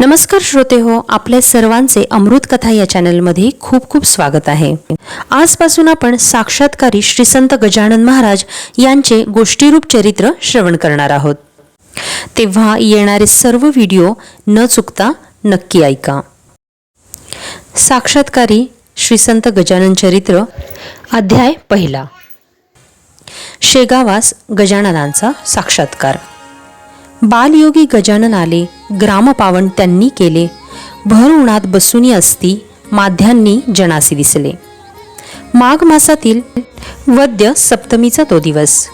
नमस्कार श्रोते हो आपल्या सर्वांचे अमृत कथा या चॅनलमध्ये खूप खूप स्वागत आहे. आजपासून आपण साक्षात्कारी श्री संत गजानन महाराज यांचे गोष्टीरूप चरित्र श्रवण करणार आहोत. तेव्हा येणारे सर्व व्हिडिओ न चुकता नक्की ऐका. साक्षात्कारी श्री संत गजानन चरित्र अध्याय पहिला. शेगावास गजाननांचा साक्षात्कार. बालयोगी गजानन आले ग्रामपावन त्यांनी केले. भर उन्हात बसूनी असती माध्यांनी जनासी दिसले. माघ मासातील वद्य सप्तमीचा तो दिवस.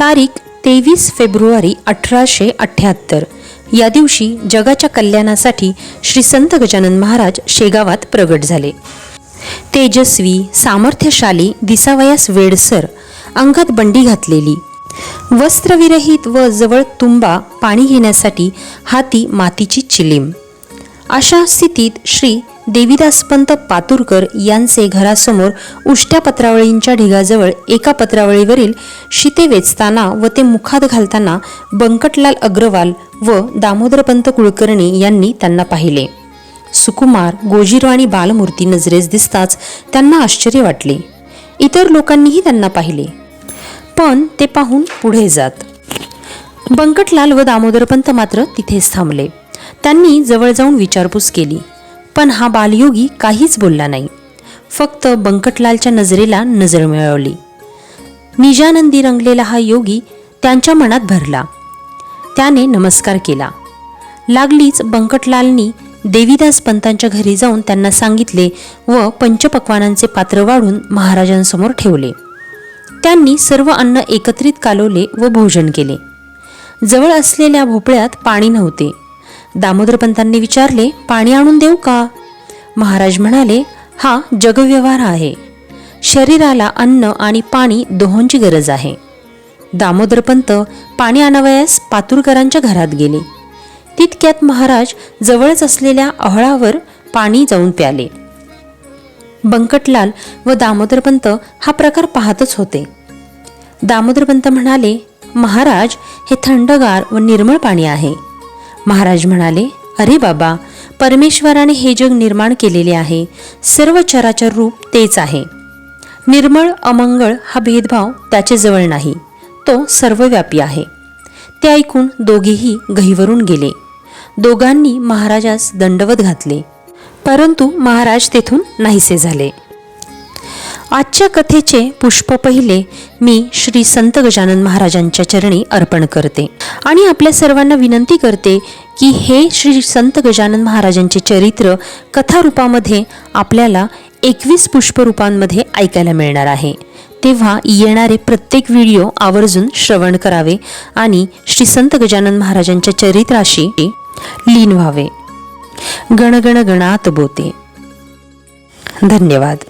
तारीख तेवीस फेब्रुवारी अठराशे अठ्ठ्याहत्तर या दिवशी जगाच्या कल्याणासाठी श्री संत गजानन महाराज शेगावात प्रगट झाले. तेजस्वी सामर्थ्यशाली दिसावयास वेडसर अंगात बंडी घातलेली वस्त्रविरहित व जवळ तुंबा पाणी घेण्यासाठी हाती मातीची चिलीम. अशा स्थितीत श्री देवीदासपंत पातुरकर यांचे घरासमोर उष्ट्या पत्रावळींच्या ढिगाजवळ एका पत्रावळीवरील शिते वेचताना व ते मुखात घालताना बंकटलाल अग्रवाल व दामोदरपंत कुलकर्णी यांनी त्यांना पाहिले. सुकुमार गोजीरो आणि बालमूर्ती नजरेस दिसताच त्यांना आश्चर्य वाटले. इतर लोकांनीही त्यांना पाहिले. पण ते पाहून पुढे जात. बंकटलाल व दामोदरपंत मात्र तिथेच थांबले. त्यांनी जवळ जाऊन विचारपूस केली पण हा बालयोगी काहीच बोलला नाही. फक्त बंकटलालच्या नजरेला नजर मिळवली. निजानंदी रंगलेला हा योगी त्यांच्या मनात भरला. त्याने नमस्कार केला. लागलीच बंकटलालनी देवीदास पंतांच्या घरी जाऊन त्यांना सांगितले व पंचपक्वानांचे पात्र वाढून महाराजांसमोर ठेवले. त्यांनी सर्व अन्न एकत्रित कालवले व भोजन केले. जवळ असलेल्या भोपळ्यात पाणी नव्हते. दामोदरपंतांनी विचारले पाणी आणून देऊ का? महाराज म्हणाले हा जगव्यवहार आहे. शरीराला अन्न आणि पाणी दोहोंची गरज आहे. दामोदरपंत पाणी आणावयास पातुरकरांच्या घरात गेले. तितक्यात महाराज जवळच असलेल्या अहळावर पाणी जाऊन प्याले. बंकटलाल व दामोदरपंत हा प्रकार पाहतच होते. दामोदरपंत म्हणाले महाराज हे थंडगार व निर्मळ पाणी आहे. महाराज म्हणाले अरे बाबा परमेश्वराने हे जग निर्माण केलेले आहे. सर्व चराचर रूप तेच आहे. निर्मळ अमंगळ हा भेदभाव त्याचे जवळ नाही. तो सर्वव्यापी आहे. ते ऐकून दोघेही गहीवरून गेले. दोघांनी महाराजास दंडवत घातले. परंतु महाराज तेथून नाहीसे झाले. आजच्या कथेचे पुष्प पहिले मी श्री संत गजानन महाराजांच्या चरणी अर्पण करते आणि आपल्या सर्वांना विनंती करते की हे श्री संत गजानन महाराजांचे चरित्र कथारूपामध्ये आपल्याला एकवीस पुष्परूपांमध्ये ऐकायला मिळणार आहे. तेव्हा येणारे प्रत्येक व्हिडिओ आवर्जून श्रवण करावे आणि श्री संत गजानन महाराजांच्या चरित्राशी लीन व्हावे. गणगण गणात बोते धन्यवाद